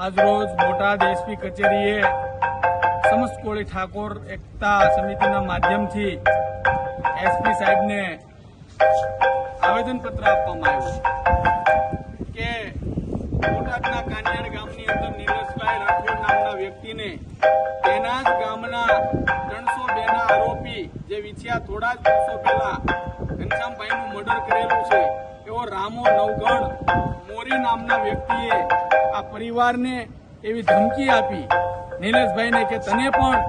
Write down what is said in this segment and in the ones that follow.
આજરોજ બોટાદ એસપી કચેરીએ સમસ્ત કોળી ઠાકોર એકતા સમિતિના માધ્યમથી એસપી સાહેબને આવેદનપત્ર આપવામાં આવ્યું કે બોટાદના કાનિયાડ ગામની અંદર નીરજભાઈ રાઠોડ નામના વ્યક્તિને તેના જ ગામના ત્રણસો બે ના આરોપી જે વિછ્યા થોડા જ દિવસો પહેલા ઘનશ્યામભાઈનું મર્ડર કરેલું છે એવો રામો નવગણ મોરી નામના વ્યક્તિએ આ પરિવારને એવી ધમકી આપી નિલેશભાઈને કે તને પણ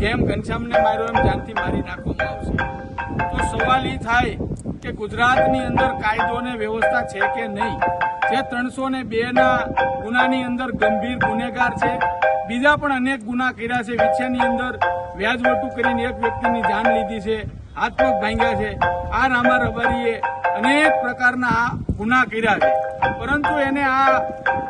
જેમ ઘનશ્યામને માર્યો એમ જાનથી મારી નાખવામાં આવશે. તો સવાલ એ થાય કે ગુજરાતની અંદર કાયદો ને વ્યવસ્થા છે કે નહીં? જે ત્રણસો ને બે ના ગુનાની અંદર ગંભીર ગુનેગાર છે. બીજા પણ અનેક ગુના કર્યા છે. વિછ્યાની અંદર વ્યાજવટું કરીને એક વ્યક્તિની જાન લીધી છે. હાથ પગ ભાંગ્યા છે. આ રામા રબારીએ અનેક પ્રકારના ગુના કર્યા છે. પરંતુ એને આ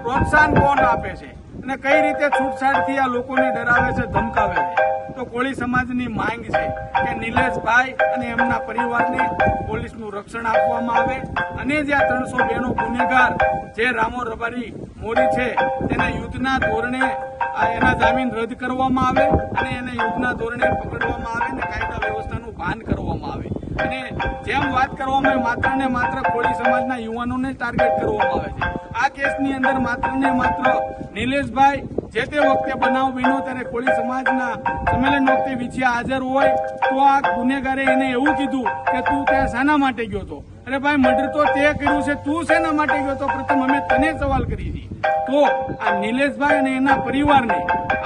પ્રોત્સાહન કોણ આપે છે? અને કઈ રીતે છૂટછાટથી આ લોકોને ડરાવે છે, ધમકાવે છે? તો કોળી સમાજની માંગ છે કે નિલેશભાઈ અને એમના પરિવારને પોલીસનું રક્ષણ આપવામાં આવે. અને જે આ ત્રણસો બેનો ગુનેગાર જે રામો રબારી મોરી છે, તેના યુદ્ધના ધોરણે એના જામીન રદ કરવામાં આવે અને એને યુદ્ધના ધોરણે પકડવામાં આવે અને કાયદા વ્યવસ્થાનું ભાન કરવામાં આવે. અને જેમ વાત કરવામાં આવે માત્ર ને માત્ર કોળી સમાજના યુવાનોને ટાર્ગેટ કરવામાં આવે છે. આ કેસની અંદર માત્ર ને માત્ર નિલેશભાઈ જે તે વખતે બનાવ બન્યો ત્યારે કોળી સમાજના સંમેલન વખતે વિછ્યા હાજર હોય તો આ ગુનેગારે એને એવું કીધું કે તું ત્યાં શાના માટે ગયો હતો? અરે ભાઈ, મર્ડર તો તે કર્યું છે, તું શેના માટે ગયો હતો? પ્રથમ અમે તને સવાલ કરી હતી. તો આ નિલેશભાઈ અને એના પરિવારને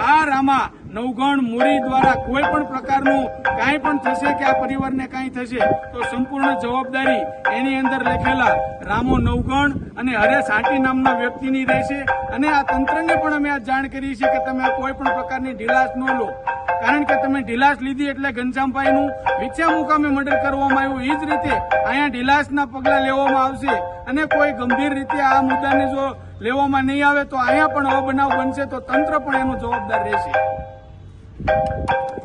આ રામા નવગણ મોરી દ્વારા કોઈ પણ પ્રકારનું કાંઈ પણ થશે કે આ પરિવારને કાંઈ થશે, તો સંપૂર્ણ જવાબદારી એની અંદર લખેલા રામો નવગણ અને હરેશ હાટી નામના વ્યક્તિની રહેશે. અને આ તંત્રને પણ અમે આ જાણ કરી છે કે તમે કોઈ પણ પ્રકારની ઢીલાસ ન લો. કારણ કે તમે ઢીલાસ લીધી એટલે ઘનશ્યામભાઈનું વિચ્યા મુકામે મર્ડર કરવામાં આવ્યું. એ જ રીતે અહીંયા ઢીલાસના પગલાં લેવામાં આવશે. અને કોઈ ગંભીર રીતે આ મુદ્દાને જો લેવામાં નહીં આવે, તો અહીંયા પણ અબનાવ બનશે, તો તંત્ર પણ એનું જવાબદાર રહેશે. Thank you.